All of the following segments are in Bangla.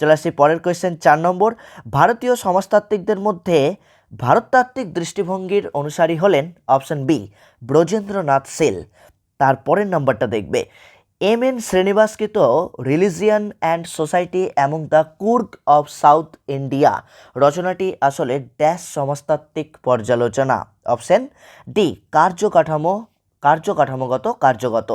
চলে আসছি পরের কোয়েশ্চেন চার নম্বর। ভারতীয় সমাজতাত্ত্বিকদের মধ্যে ভারততাত্ত্বিক দৃষ্টিভঙ্গির অনুসারী হলেন অপশন বি ব্রজেন্দ্রনাথ সেল। তারপরের নম্বরটা দেখবে। M N শ্রীনিবাসকৃত religion and society among the Coorg of south India. রচনাটি আসলে ড্যাশ সমাজতাত্ত্বিক পর্যালোচনা। অপশন ডি কার্যকাঠামো কার্যকাঠামোগত, কার্যগত।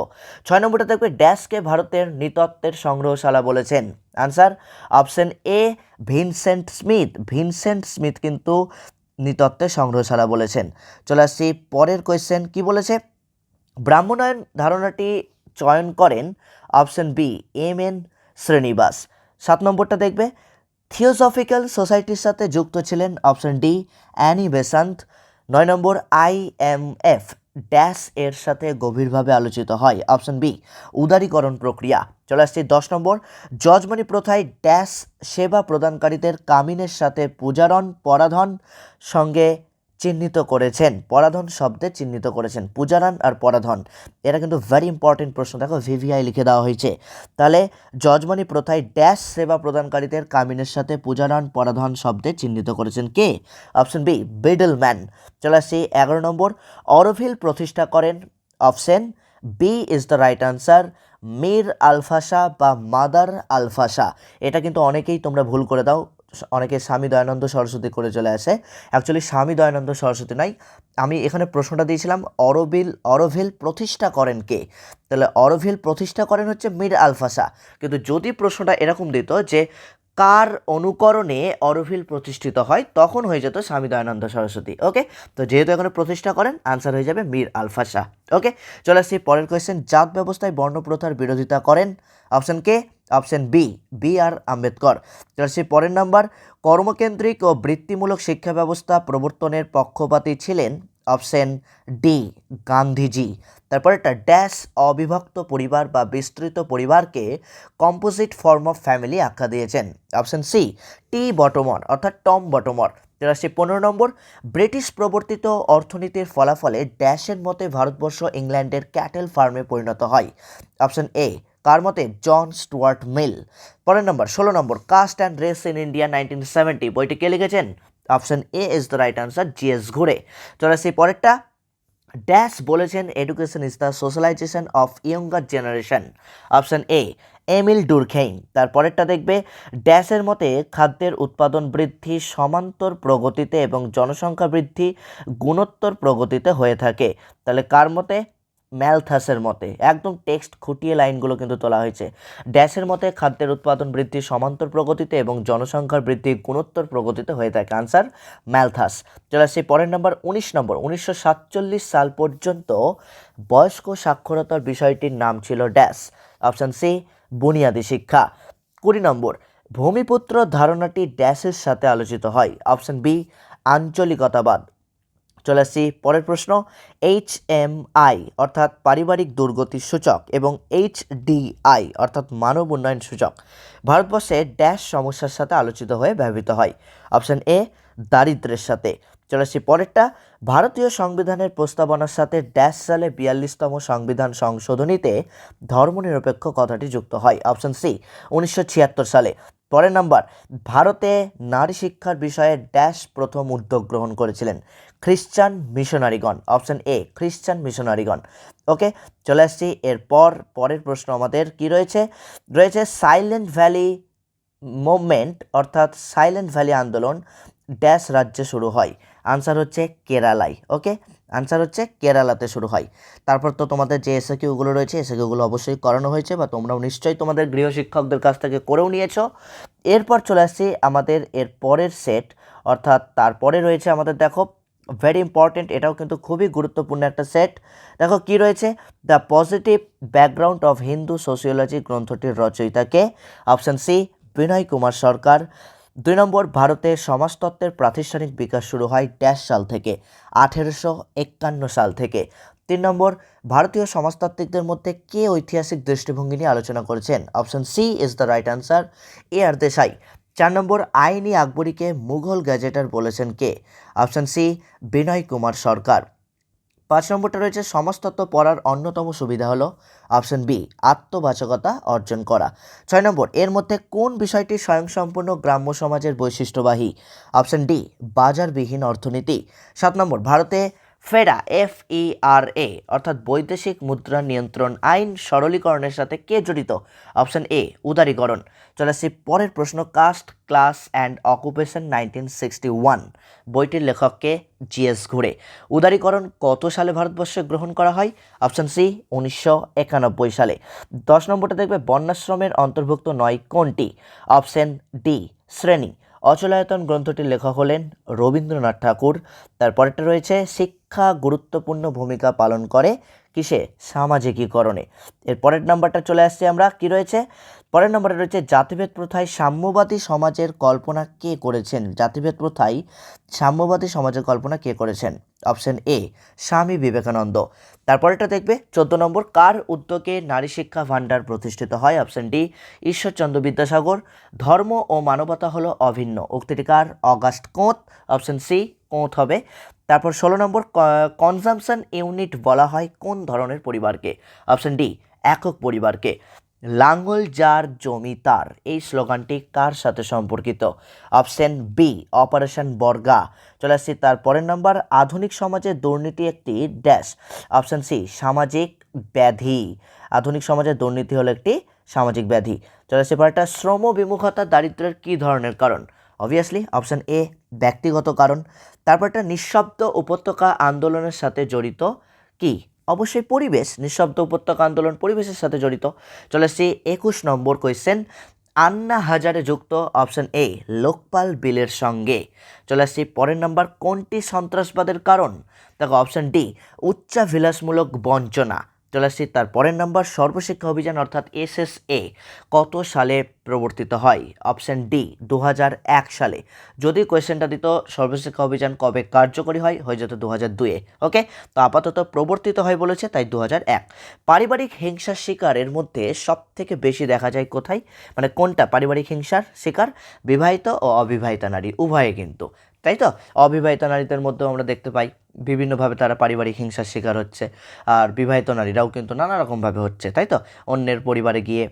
ছয় নম্বরটা দেখবে, ড্যাশকে ভারতের নৃতত্ত্বের সংগ্রহশালা বলেছেন। Answer option A Vincent Smith Vincent Smith কিন্তু নৃতত্ত্বের সংগ্রহশালা বলেছেন। চলে আসছি পরের কোয়েশ্চেন কি বলেছে? ব্রাহ্মণায়ন ধারণাটি চয়ন করেন option B M N Srinivas সাত নম্বরটা দেখবে থিওসফিক্যাল সোসাইটির সাথে যুক্ত ছিলেন অপশন ডি অ্যানি বেসান্ত নয় নম্বর আই এম এফ ড্যাশ এর সাথে গভীরভাবে আলোচিত হয়। অপশন বি, উদারীকরণ প্রক্রিয়া। চলে আসছি দশ নম্বর। যজমানি প্রথায় ড্যাশ সেবা প্রদানকারীদের কামিনের সাথে পূজারণ, পরাধন, সঙ্গে চিহ্নিত করেছেন। পরাধন শব্দে চিহ্নিত করেছেন। পূজারান আর পরাধন। এটা কিন্তু ভেরি ইম্পর্টেন্ট প্রশ্ন। দেখো ভিভিআই লিখে দেওয়া হয়েছে। তাহলে যজমানি প্রথায় ড্যাশ সেবা প্রদানকারীদের কামিনের সাথে পূজারান পরাধন শব্দে চিহ্নিত করেছেন কে? অপশন বি বিডল ম্যান চলে আসছি এগারো নম্বর। অরভিল প্রতিষ্ঠা করেন। Option B is the right answer Mirra Alfassa বা মাদার আলফাসা এটা কিন্তু অনেকেই তোমরা ভুল করে দাও। অনেকে স্বামী দয়ানন্দ সরস্বতী করে চলে আসে। অ্যাকচুয়ালি স্বামী দয়ানন্দ সরস্বতী নাই। আমি এখানে প্রশ্নটা দিয়েছিলাম, অরবিল, অরভিল প্রতিষ্ঠা করেন কে? তাহলে অরভিল প্রতিষ্ঠা করেন হচ্ছে মীর আলফাসা। কিন্তু যদি প্রশ্নটা এরকম দিত যে কার অনুকরণে অরভিল প্রতিষ্ঠিত হয়, তখন হয়ে যেত স্বামী দয়ানন্দ সরস্বতী ওকে তো যেহেতু এখানে প্রতিষ্ঠা করেন আনসার হয়ে যাবে মীর আলফা শাহ ওকে চলে আসছি পরের কোয়েশ্চেন জাত ব্যবস্থায় বর্ণপ্রথার বিরোধিতা করেন? অপশন কে option B B R Ambedkar. চলে আসছি পরের নাম্বার কর্মকেন্দ্রিক ও বৃত্তিমূলক শিক্ষা ব্যবস্থা প্রবর্তনের পক্ষপাতী ছিলেন অপশন ডি, গান্ধীজি। তারপর একটা ড্যাশ, অবিভক্ত পরিবার বা বিস্তৃত পরিবারকে কম্পোজিট ফর্ম অফ ফ্যামিলি আখ্যা দিয়েছেন। অপশন সি, টি বটমর, অর্থাৎ টম বটমর। আসছে পনেরো নম্বর। ব্রিটিশ প্রবর্তিত অর্থনীতির ফলাফলে ড্যাশের মতে ভারতবর্ষ ইংল্যান্ডের ক্যাটেল ফার্মে পরিণত হয়। অপশন এ, কার মতে? John Stuart Mill. পরের নম্বর, ষোলো নম্বর, caste and race in India nineteen seventy, বইটি কে লিখেছেন? Option A is the right answer G S Ghurye. চলে আসছি পরেরটা ড্যাশ বলেছেন education is the socialisation of younger generation option A Emile Durkheim তারপরেরটা দেখবে ড্যাশের মতে, খাদ্যের উৎপাদন বৃদ্ধি, সমান্তর প্রগতিতে এবং জনসংখ্যা বৃদ্ধি, গুণোত্তর প্রগতিতে হয়ে থাকে। তাহলে কার মতে? ম্যালথাসের মতে, একদম টেক্সট খুঁটিয়ে লাইনগুলো কিন্তু তোলা হয়েছে। ড্যাশের মতে, খাদ্যের উৎপাদন বৃদ্ধি সমান্তর প্রগতিতে এবং জনসংখ্যার বৃদ্ধি গুণোত্তর প্রগতিতে হয়ে থাকে। Answer, Malthus. চলে আসছি পরের নম্বর উনিশ নম্বর। উনিশশো সাতচল্লিশ সাল পর্যন্ত বয়স্ক সাক্ষরতার বিষয়টির নাম ছিল ড্যাশ। অপশান সি, বুনিয়াদী শিক্ষা। কুড়ি নম্বর, ভূমিপুত্র ধারণাটি ড্যাশের সাথে আলোচিত হয়। অপশান বি, আঞ্চলিকতাবাদ। চলে আসছি পরের প্রশ্ন এইচ এম আই অর্থাৎ পারিবারিক দুর্গতির সূচক এবং এইচ ডি আই অর্থাৎ মানব উন্নয়ন সূচক, ভারতবর্ষে ড্যাশ সমস্যার সাথে আলোচিত হয়ে ব্যবহৃত হয়। অপশন এ দারিদ্র্যের সাথে। চলে আসছি পরেরটা, ভারতীয় সংবিধানের প্রস্তাবনার সাথে ড্যাশ সালে বিয়াল্লিশতম সংবিধান সংশোধনীতে ধর্মনিরপেক্ষ কথাটি যুক্ত হয়। অপশন সি উনিশশো ছিয়াত্তর সালে। পরের নাম্বার, ভারতে নারী শিক্ষার বিষয়ে ড্যাশ প্রথম উদ্যোগ গ্রহণ করেছিলেন খ্রিস্টান মিশনারিগণ, অপশন এ খ্রিস্টান মিশনারিগণ। ওকে, চলে আসছি, এরপর পরের প্রশ্ন আমাদের কি রয়েছে? রয়েছে সাইলেন্ট ভ্যালি মুভমেন্ট অর্থাৎ সাইলেন্ট ভ্যালি আন্দোলন, ড্যাশ রাজ্যে শুরু হয়। আনসার হচ্ছে কেরালায়, ওকে? আনসার হচ্ছে কেরালাতে শুরু হয়। তারপর তো তোমাদের যে এসে কিউগুলো রয়েছে এসে কিউগুলো অবশ্যই করানো হয়েছে বা তোমরাও নিশ্চয়ই তোমাদের গৃহশিক্ষকদের কাছ থেকে করেও নিয়েছো। এরপর চলে আসছি আমাদের এর পরের সেট অর্থাৎ তারপরে রয়েছে আমাদের দেখো ভেরি ইম্পর্টেন্ট এটাও কিন্তু খুবই গুরুত্বপূর্ণ একটা সেট দেখো কি রয়েছে? The positive background of Hindu sociology গ্রন্থটির রচয়িতাকে অপশান সি বিনয় কুমার সরকার দুই নম্বর, ভারতে সমাজতত্ত্বের প্রাতিষ্ঠানিক বিকাশ শুরু হয় ড্যাশ সাল থেকে, আঠেরোশো একান্ন সাল থেকে। তিন নম্বর, ভারতীয় সমাজতাত্ত্বিকদের মধ্যে কে ঐতিহাসিক দৃষ্টিভঙ্গি নিয়ে আলোচনা করেছেন? Option C is the right answer, A R Desai. চার নম্বর, আইনি আকবরীকে মুঘল গ্যাজেটার বলেছেন কে? Option C, Binoy Kumar Sarkar. পাঁচ নম্বরটা রয়েছে, সমাজতত্ত্ব পড়ার অন্যতম সুবিধা হলো অপশন বি আত্মবাচকতা অর্জন করা। ছয় নম্বর, এর মধ্যে কোন বিষয়টি স্বয়ংসম্পূর্ণ গ্রাম্য সমাজের বৈশিষ্ট্যবাহী? অপশন ডি বাজারবিহীন অর্থনীতি। সাত নম্বর, ভারতে ফেরা এফ ই আর এ অর্থাৎ বৈদেশিক মুদ্রা নিয়ন্ত্রণ আইন সরলীকরণের সাথে কে জড়িত? অপশন এ উদারীকরণ। চলে আসছি পরের প্রশ্ন caste class and occupation nineteen sixty one বইটির লেখককে জিএস ঘুরে উদারীকরণ কত সালে ভারতবর্ষে গ্রহণ করা হয়? অপশন সি উনিশশো একানব্বই সালে। দশ নম্বরটা দেখবে, বন্যাশ্রমের অন্তর্ভুক্ত নয় কোনটি? অপশন ডি শ্রেণি। অচলায়তন গ্রন্থটির লেখক হলেন রবীন্দ্রনাথ ঠাকুর। তারপরেরটা রয়েছে, শিক্ষা গুরুত্বপূর্ণ ভূমিকা পালন করে কিসে? সামাজিকীকরণে। এর পরের নাম্বারটা চলে আসছে আমরা। কি রয়েছে? পরের নম্বরে রয়েছে জাতিভেদ প্রথায় সাম্যবাদী সমাজের কল্পনা কে করেছেন? জাতিভেদ প্রথায় সাম্যবাদী সমাজের কল্পনা কে করেছেন? Option A, Swami Vivekananda. তারপরেটা দেখবে, চোদ্দ নম্বর, কার উদ্যোগে নারী শিক্ষা ভাণ্ডার প্রতিষ্ঠিত হয়? Option D, Ishwarchandra Vidyasagar. ধর্ম ও মানবতা হলো অভিন্ন। উক্তিটি কার? Auguste Comte. Option C, Comte হবে। তারপর ষোলো নম্বর কনজামশন ইউনিট বলা হয় কোন ধরনের পরিবারকে? অপশন ডি একক পরিবারকে। লাঙ্গল যার জমি তার, এই স্লোগানটি কার সাথে সম্পর্কিত? অপশন বি অপারেশন বর্গা। চলে আসছি তার পরের নম্বর আধুনিক সমাজে দুর্নীতি একটি ড্যাশ অপশন সি সামাজিক ব্যাধি। আধুনিক সমাজে দুর্নীতি হলো একটি সামাজিক ব্যাধি। চলে আসছি পরেরটা শ্রম বিমুখতা দারিদ্র্যের কী ধরনের কারণ? অবভিয়াসলি অপশান এ ব্যক্তিগত কারণ। তারপরটা নিঃশব্দ উপত্যকা আন্দোলনের সাথে জড়িত। কি? অবশ্যই পরিবেশ, নিঃশব্দ উপত্যকা আন্দোলন পরিবেশের সাথে জড়িত। চলে আসছি একুশ নম্বর কোয়েশ্চেন আন্না হাজারে যুক্ত অপশান এ লোকপাল বিলের সঙ্গে। চলে আসছি পরের নাম্বার কোনটি সন্ত্রাসবাদের কারণ? দেখো অপশান ডি উচ্চাভিলাষমূলক বঞ্চনা। চলে আসছি তার পরের নাম্বার, সর্বশিক্ষা অভিযান অর্থাৎ এসএসএ কত সালে প্রবর্তিত হয়? অপশন ডি দু সালে। যদি কোয়েশ্চেনটা দিত, সর্বশিক্ষা অভিযান কবে কার্যকরী হয়? হয়ে যেত দু হাজার দুয়ে, ওকে? তো আপাতত প্রবর্তিত হয় বলেছে, তাই দু এক। পারিবারিক হিংসার শিকারের মধ্যে সব থেকে বেশি দেখা যায় কোথায়? মানে কোনটা? পারিবারিক হিংসার শিকার, বিবাহিত ও অবিবাহিতা নারী, উভয়ে কিন্তু। তাই তো? অবিবাহিত নারীদের মধ্যেও আমরা দেখতে পাই, বিভিন্নভাবে তারা পারিবারিক হিংসার শিকার হচ্ছে, আর বিবাহিত নারীরাও কিন্তু নানা রকমভাবে হচ্ছে, তাই তো? অন্যের পরিবারে গিয়ে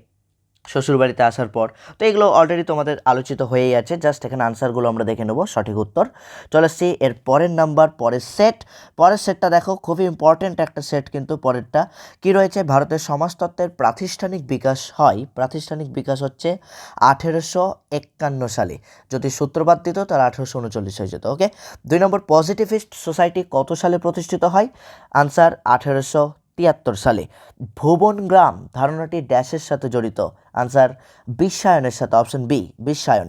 শ্বশুরবাড়িতে আসার পর। তো এগুলো অলরেডি তোমাদের আলোচিত হয়েই আছে। জাস্ট এখানে আনসারগুলো আমরা দেখে নেব, সঠিক উত্তর। চলে আসছি এর পরের নাম্বার পরের সেট পরের সেটটা দেখো খুবই ইম্পর্টেন্ট একটা সেট কিন্তু পরেরটা। কি রয়েছে? ভারতের সমাজতত্ত্বের প্রাতিষ্ঠানিক বিকাশ হয়। প্রাতিষ্ঠানিক বিকাশ হচ্ছে আঠেরোশো একান্ন সালে। যদি সূত্রপাত দিত, তাহলে আঠেরোশো উনচল্লিশ হয়ে যেত ওকে দুই নম্বর পজিটিভিস্ট সোসাইটি কত সালে প্রতিষ্ঠিত হয়? আনসার আঠেরোশো তিয়াত্তর সালে ভুবন গ্রাম ধারণাটি ড্যাশের সাথে জড়িত। আনসার বিশ্বায়নের সাথে অপশন বি বিশ্বায়ন।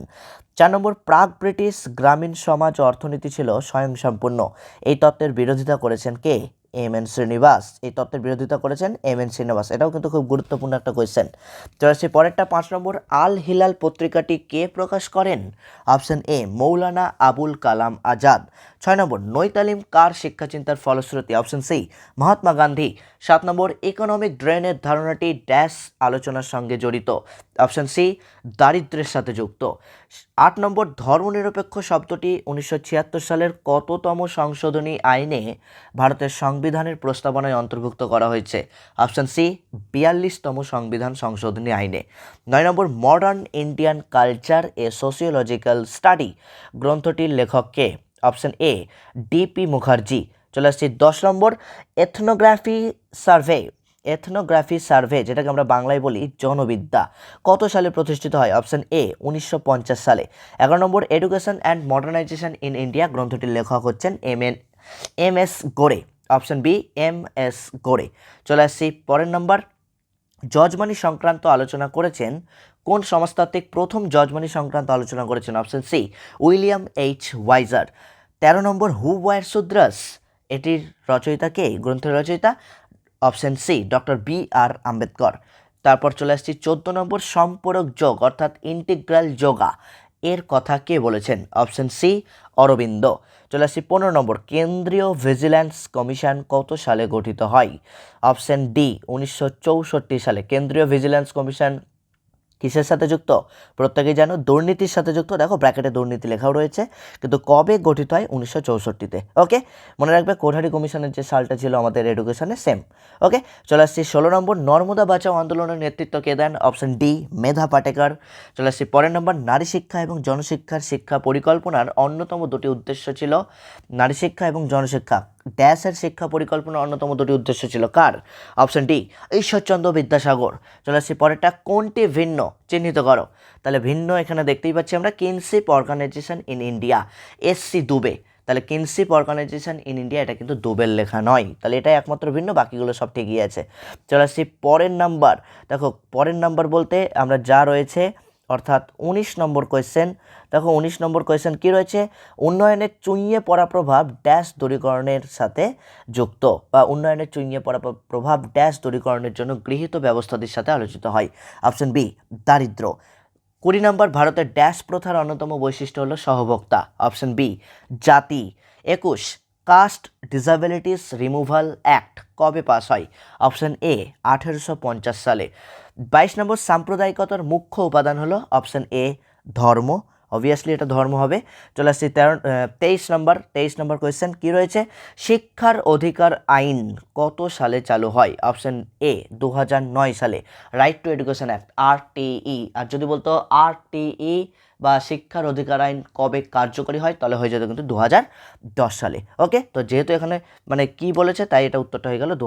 চার নম্বর প্রাক ব্রিটিশ গ্রামীণ সমাজ অর্থনীতি ছিল স্বয়ংসম্পূর্ণ। এই তত্ত্বের বিরোধিতা করেছেন কে? M N Srinivas. এই তত্ত্বের বিরোধিতা করেছেন এম এন শ্রীনিবাস। এটাও কিন্তু খুব গুরুত্বপূর্ণ একটা কোয়েশ্চেন আসছি পরেরটা, পাঁচ নম্বর, আল হিলাল পত্রিকাটি কে প্রকাশ করেন? Option A Maulana Abul Kalam Azad. ছয় নম্বর, নৈতালিম কার শিক্ষাচিন্তার ফলশ্রুতি? Option C, Mahatma Gandhi. সাত নম্বর ইকোনমিক ড্রেনের ধারণাটি ড্যাশ আলোচনার সঙ্গে জড়িত। অপশন সি দারিদ্র্যের সাথে যুক্ত। আট নম্বর, ধর্মনিরপেক্ষ শব্দটি উনিশশো ছিয়াত্তর সালের কততম সংশোধনী আইনে ভারতের সংবিধানের প্রস্তাবনায় অন্তর্ভুক্ত করা হয়েছে? অপশন সি, বিয়াল্লিশতম সংবিধান সংশোধনী আইনে। নয় নম্বর modern Indian culture a sociological study গ্রন্থটির লেখককে অপশন এ ডিপি মুখার্জি চলে আসছি দশ নম্বর এথনোগ্রাফি সার্ভে এথনোগ্রাফি সার্ভে যেটাকে আমরা বাংলায় বলি জনবিদ্যা। কত সালে প্রতিষ্ঠিত হয়? অপশন এ, উনিশশো পঞ্চাশ সালে। এগারো নম্বর education and modernisation in India গ্রন্থটির লেখক হচ্ছেন M N M S Gore option B M S Gore চলে আসছি পরের নম্বর জজমানি সংক্রান্ত আলোচনা করেছেন কোন সমাজতাত্ত্বিক প্রথম জজমানি সংক্রান্ত আলোচনা করেছেন? Option C, William H Wiser. তেরো নম্বর, হু ওয়ার সুদ্রাস এটির রচয়িতা কে? গ্রন্থের রচয়িতা? Option C, doctor B R Ambedkar. তারপর চলে আসছি চোদ্দ নম্বর, সম্পূরক যোগ, অর্থাৎ ইন্টিগ্রাল যোগা। এর কথা কে বলেছেন? Option C, Aurobindo. চলে আসছি পনেরো নম্বর, কেন্দ্রীয় ভিজিল্যান্স কমিশন কত সালে গঠিত হয়? অপশন ডি, উনিশশো চৌষট্টি সালে। কেন্দ্রীয় ভিজিল্যান্স কমিশন কিসের সাথে যুক্ত? প্রত্যেকেই জানো দুর্নীতির সাথে যুক্ত। দেখো ব্র্যাকেটে দুর্নীতি লেখাও রয়েছে, কিন্তু কবে গঠিত হয়? উনিশশো চৌষট্টিতে ওকে মনে রাখবে কোঠারি কমিশনের যে সালটা ছিল আমাদের এডুকেশনে সেম ওকে চলে আসছি ষোলো নম্বর, নর্মদা বাঁচাও আন্দোলনের নেতৃত্ব কে দেন? Option D Medha Patkar. চলে আসছি পরের নম্বর, নারী শিক্ষা এবং জনশিক্ষার শিক্ষা পরিকল্পনার অন্যতম দুটি উদ্দেশ্য ছিল, নারী শিক্ষা এবং জনশিক্ষা। ড্যাশের শিক্ষা পরিকল্পনার অন্যতম দুটি উদ্দেশ্য ছিল কার? Option D, Ishwarchandra Vidyasagar. চলে আসছি পরেরটা, কোনটি ভিন্ন? চিহ্নিত করো। তাহলে ভিন্ন এখানে দেখতেই পাচ্ছি আমরা kinship organisation in India, S C Dube. তাহলে কিনসিপ অর্গানাইজেশন ইন ইন্ডিয়া, এটা কিন্তু দুবের লেখা নয়। তাহলে এটাই একমাত্র ভিন্ন, বাকিগুলো সব ঠিকই আছে। চলে আসছি পরের নাম্বার। দেখো, পরের নাম্বার বলতে আমরা যা রয়েছে অর্থাৎ উনিশ নম্বর কোয়েশ্চেন দেখো উনিশ নম্বর কোয়েশ্চেন কী রয়েছে? উন্নয়নের চুইয়ে পড়া প্রভাব ড্যাশ দূরীকরণের সাথে যুক্ত বা উন্নয়নের চুইয়ে পড়া প্র- প্রভাব ড্যাশ দূরীকরণের জন্য গৃহীত ব্যবস্থাটির সাথে আলোচিত হয়। অপশন বি দারিদ্র। কুড়ি নম্বর, ভারতের ড্যাশ প্রথার অন্যতম বৈশিষ্ট্য হলো সহভোক্তা অপশন বি জাতি। একুশ কাস্ট ডিসাবিলিটিস রিমুভাল অ্যাক্ট কবে পাস হয়? অপশন এ আঠেরোশো পঞ্চাশ সালে। বাইশ নম্বর সাম্প্রদায়িকতার মুখ্য উপাদান হলো অপশন এ, ধর্ম। অবভিয়াসলি এটা ধর্ম হবে। চলে আসছি তেরো তেইশ নম্বর তেইশ নম্বর কোয়েশ্চেন কী রয়েছে? শিক্ষার অধিকার আইন কত সালে চালু হয়? অপশন এ দু নয় সালে। রাইট টু এডুকেশন অ্যাক্ট আর আর যদি বলতো আর বা শিক্ষার অধিকার আইন কবে কার্যকরী হয়, তাহলে হয়ে যেত কিন্তু দু সালে। ওকে তো যেহেতু এখানে মানে কি বলেছে, তাই এটা উত্তরটা হয়ে গেল দু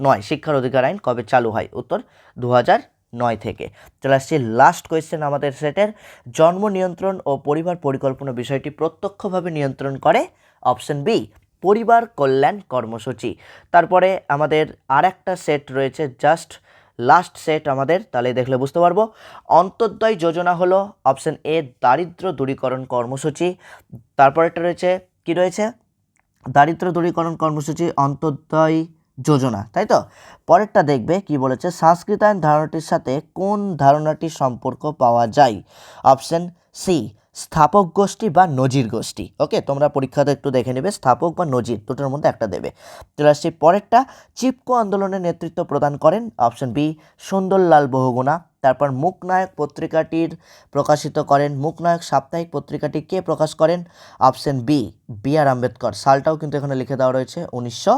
নয়, শিক্ষার অধিকার আইন কবে চালু হয়? উত্তর দু নয় থেকে। চলে আসছি লাস্ট কোয়েশ্চেন আমাদের সেটের। জন্ম নিয়ন্ত্রণ ও পরিবার পরিকল্পনা বিষয়টি প্রত্যক্ষভাবে নিয়ন্ত্রণ করে অপশন বি পরিবার কল্যাণ কর্মসূচি। তারপরে আমাদের আর একটা সেট রয়েছে জাস্ট লাস্ট সেট আমাদের, তাহলে দেখলে বুঝতে পারব। অন্তর্দয় যোজনা হলো অপশন এ দারিদ্র দূরীকরণ কর্মসূচি। তারপরেরটা রয়েছে, কি রয়েছে? দারিদ্র দূরীকরণ কর্মসূচি, অন্তর্দয় যোজনা, তাই তো? পরেরটা দেখবে কি বলেছে সংস্কৃতায়ন ধারণাটির সাথে কোন ধারণাটির সম্পর্ক পাওয়া যায়? অপশন সি স্থাপক গোষ্ঠী বা নজির গোষ্ঠী। ওকে তোমরা পরীক্ষাতে একটু দেখে নেবে, স্থাপক বা নজির দুটোর মধ্যে একটা দেবে। চলে আসছি পরেরটা, চিপকো আন্দোলনের নেতৃত্ব প্রদান করেন অপশন বি সুন্দরলাল বহুগুণা। তারপর মুখনায়ক পত্রিকাটির প্রকাশিত করেন মুখনায়ক সাপ্তাহিক পত্রিকাটি কে প্রকাশ করেন? Option B B R Ambedkar. সালটাও কিন্তু এখানে লিখে দেওয়া রয়েছে উনিশশো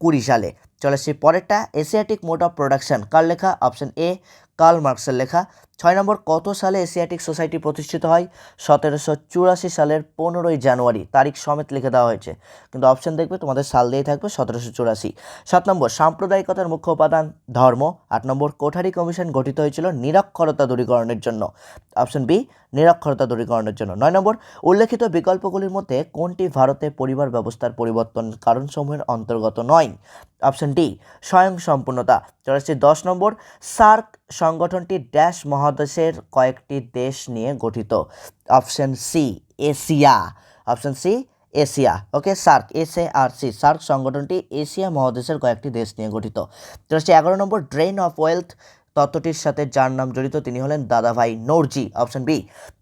কুড়ি সালে। চলে আসছি পরেরটা এশিয়াটিক মোড অফ প্রোডাকশন কার লেখা? অপশন এ কার্ল মার্কসের লেখা। ছয় নম্বর, কত সালে এশিয়াটিক সোসাইটি প্রতিষ্ঠিত হয়? সতেরোশো চুরাশি সালের পনেরোই জানুয়ারি, তারিখ সমেত লিখে দেওয়া হয়েছে। কিন্তু অপশন দেখবে, তোমাদের সাল দিয়ে থাকবে সতেরোশো চুরাশি। সাত নম্বর, সাম্প্রদায়িকতার মুখ্য উপাদান ধর্ম। আট নম্বর, কোঠারি কমিশন গঠিত হয়েছিল নিরক্ষরতা দূরীকরণের জন্য। অপশন বি নিরক্ষরতা দূরীকরণের জন্য। নয় নম্বর, উল্লেখিত বিকল্পগুলির মধ্যে কোনটি ভারতে পরিবার ব্যবস্থার পরিবর্তন কারণসমূহের অন্তর্গত নয়? অপশন ডি স্বয়ং সম্পূর্ণতা চলে দশ নম্বর, সার্ক সংগঠনটি ড্যাশ মহাদেশের কয়েকটি দেশ নিয়ে গঠিত। Option C Asia. Option C Asia. Okay, SAARC S A R C. SAARC সংগঠনটি এশিয়া মহাদেশের কয়েকটি দেশ নিয়ে গঠিত। আসছে এগারো নম্বর ড্রেন অফ ওয়েলথ তত্ত্বটির সাথে যার নাম জড়িত তিনি হলেন দাদাভাই নৌরজি। অপশন বি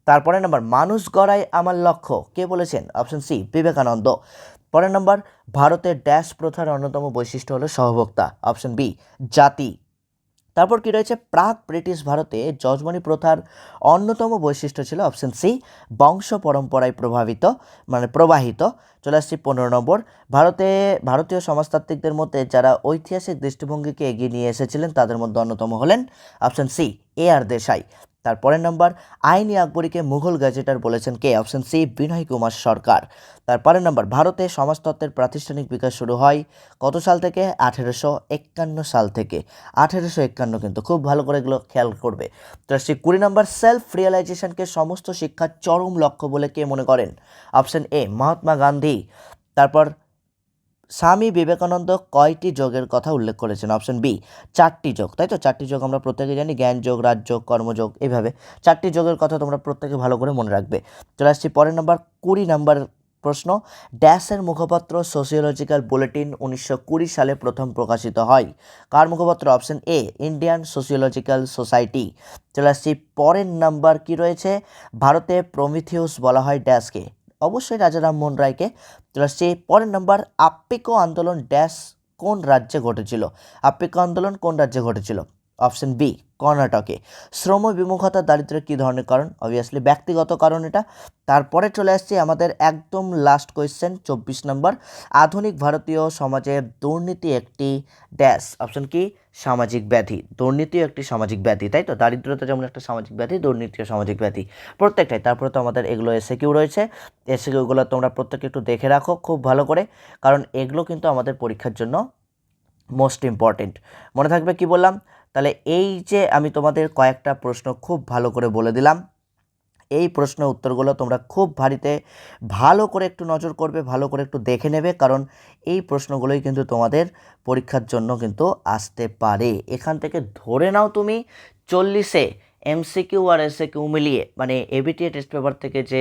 তারপরে নাম্বার, মানুষ গড়াই আমার লক্ষ্য। কে বলেছেন? Option C Vivekananda. পরের নম্বর, ভারতের ড্যাশ প্রথার অন্যতম বৈশিষ্ট্য হলো সহভোক্তা অপশন বি জাতি। তারপর কি রয়েছে? প্রাক ব্রিটিশ ভারতে যজমনি প্রথার অন্যতম বৈশিষ্ট্য ছিল অপশন সি বংশ পরম্পরায় প্রভাবিত মানে প্রবাহিত। চলে আসছি পনেরো নম্বর। ভারতে, ভারতীয় সমাজতাত্ত্বিকদের মধ্যে যারা ঐতিহাসিক দৃষ্টিভঙ্গিকে এগিয়ে নিয়ে এসেছিলেন, তাদের মধ্যে অন্যতম হলেন option C A R Desai. তারপরের নম্বর, আইনি আকবরীকে মুঘল গ্যাজেটার বলেছেন কে? Option C Binoy Kumar Sarkar. তারপরের নম্বর, ভারতে সমাজতত্ত্বের প্রাতিষ্ঠানিক বিকাশ শুরু হয় কত সাল থেকে? আঠেরোশো একান্ন সাল থেকে। আঠেরোশো একান্ন কিন্তু খুব ভালো করে এগুলো খেয়াল করবে। তো আসছি কুড়ি নম্বর সেলফ রিয়েলাইজেশনকে সমস্ত শিক্ষার চরম লক্ষ্য বলে কে মনে করেন? Option A Mahatma Gandhi. তারপর স্বামী বিবেকানন্দ কয়টি যোগের কথা উল্লেখ করেছেন? অপশন বি, চারটি যোগ। তাই তো? চারটি যোগ আমরা প্রত্যেকে জানি, জ্ঞান যোগ রাজযোগ কর্মযোগ এভাবে। চারটি যোগের কথা তোমরা প্রত্যেকে ভালো করে মনে রাখবে। চলে আসছি পরের নাম্বার, কুড়ি নাম্বার প্রশ্ন। ড্যাশের মুখপত্র সোসিওলজিক্যাল বুলেটিন উনিশশো কুড়ি সালে প্রথম প্রকাশিত হয়। কার মুখপত্র? Option A, Indian sociological society. চলে আসছি পরের নাম্বার কি রয়েছে? ভারতে প্রমিথিউস বলা হয় ড্যাশকে। অবশ্যই রাজা রামমোহন রায়কে। সেই পরের নম্বর আপ্পিকো আন্দোলন ড্যাশ কোন রাজ্যে ঘটেছিল? আপ্পিকো আন্দোলন কোন রাজ্যে ঘটেছিল? অপশন বি, কর্ণাটকে। শ্রম বিমুখতা দারিদ্র্যের কী ধরনের কারণ? অবভিয়াসলি ব্যক্তিগত কারণ এটা। তারপরে চলে আসছে আমাদের একদম লাস্ট কোয়েশ্চেন চব্বিশ নম্বর। আধুনিক ভারতীয় সমাজে দুর্নীতি একটি ড্যাশ অপশন কি? সামাজিক ব্যাধি। দুর্নীতিও একটি সামাজিক ব্যাধি, তাই তো? দারিদ্রতা যেমন একটা সামাজিক ব্যাধি, দুর্নীতিও সামাজিক ব্যাধি। প্রত্যেকটাই। তারপরে তো আমাদের এগুলো এসে কিউ রয়েছে। এসে কিউগুলো তোমরা প্রত্যেকে একটু দেখে রাখো খুব ভালো করে। কারণ এগুলো কিন্তু আমাদের পরীক্ষার জন্য মোস্ট ইম্পর্টেন্ট মনে থাকবে কি বললাম? তাহলে এই যে আমি তোমাদের কয়েকটা প্রশ্ন খুব ভালো করে বলে দিলাম। এই প্রশ্নের উত্তরগুলো তোমরা খুব ভারিতে ভালো করে একটু নজর করবে, ভালো করে একটু দেখে নেবে, কারণ এই প্রশ্নগুলোই কিন্তু তোমাদের পরীক্ষার জন্য কিন্তু আসতে পারে। এখান থেকে ধরে নাও তুমি চল্লিশে এমসিকিউ আর এসে কিউ মিলিয়ে মানে এবিটিএ টেস্ট পেপার থেকে যে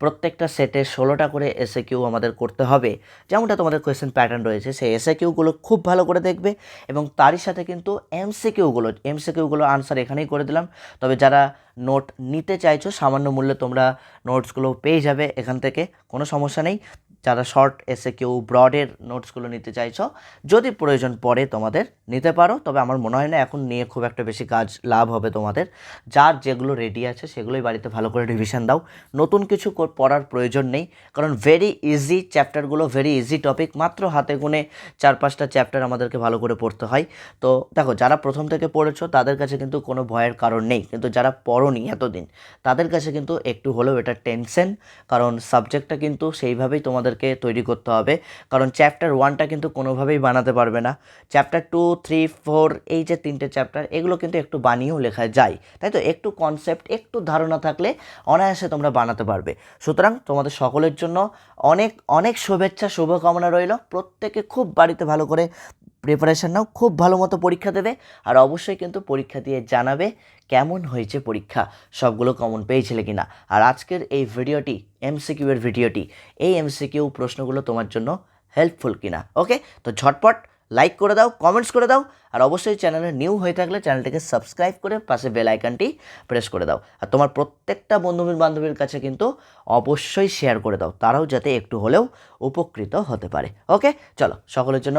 প্রত্যেকটা সেটে ষোলোটা করে এসে কিউ আমাদের করতে হবে। যেমনটা তোমাদের কোয়েশ্চেন প্যাটার্ন রয়েছে, সেই এসে কিউগুলো খুব ভালো করে দেখবে এবং তারই সাথে কিন্তু এমসে কিউগুলো এমসে কিউগুলো আনসার এখানেই করে দিলাম। তবে যারা নোট নিতে চাইছো, সামান্য মূল্যে তোমরা নোটসগুলো পেয়ে যাবে এখান থেকে, কোনো সমস্যা নেই। যারা শর্ট এসে কেউ ব্রডের নোটসগুলো নিতে চাইছো, যদি প্রয়োজন পড়ে তোমাদের নিতে পারো, তবে আমার মনে হয় না এখন নিয়ে খুব একটা বেশি কাজ লাভ হবে তোমাদের। যার যেগুলো রেডি আছে সেগুলোই বাড়িতে ভালো করে রিভিশন দাও। নতুন কিছু পড়ার প্রয়োজন নেই, কারণ ভেরি ইজি চ্যাপ্টারগুলো ভেরি ইজি টপিক মাত্র হাতে গুনে চার পাঁচটা চ্যাপ্টার আমাদেরকে ভালো করে পড়তে হয়। তো দেখো, যারা প্রথম থেকে পড়েছো, তাদের কাছে কিন্তু কোনো ভয়ের কারণ নেই। কিন্তু যারা পড়োনি এতদিন, তাদের কাছে কিন্তু একটু হলেও এটা টেনশন কারণ সাবজেক্টটা কিন্তু সেইভাবেই তোমাদেরকে তৈরি করতে হবে। কারণ চ্যাপ্টার ওয়ানটা কিন্তু কোনোভাবেই বানাতে পারবে না। চ্যাপ্টার টু থ্রি ফোর এই যে তিনটে চ্যাপ্টার এগুলো কিন্তু একটু বানিয়েও লেখা যায়। তাই তো? একটু কনসেপ্ট একটু ধারণা থাকলে অনায়াসে তোমরা বানাতে পারবে। সুতরাং তোমাদের সকলের জন্য অনেক অনেক শুভেচ্ছা, শুভকামনা রইল। প্রত্যেকে খুব বাড়িতে ভালো করে প্রিপারেশান নাও, খুব ভালো মতো পরীক্ষা দেবে আর অবশ্যই কিন্তু পরীক্ষা দিয়ে জানাবে কেমন হয়েছে পরীক্ষা, সবগুলো কমন পেয়েছিলে কিনা। আর আজকের এই ভিডিওটি এমসিকিউ এর ভিডিওটি, এই এমসিকিউ প্রশ্নগুলো তোমার জন্য হেল্পফুল কিনা ওকে তো ঝটপট লাইক করে দাও কমেন্টস করে দাও, আর অবশ্যই চ্যানেলে নিউ হয়ে থাকলে চ্যানেলটিকে সাবস্ক্রাইব করে পাশে বেল আইকনটি প্রেস করে দাও। আর তোমার প্রত্যেকটা বন্ধু বান্ধবীর কাছে কিন্তু অবশ্যই শেয়ার করে দাও, তারাও যাতে একটু হলেও উপকৃত হতে পারে ওকে চলো, সকলের জন্য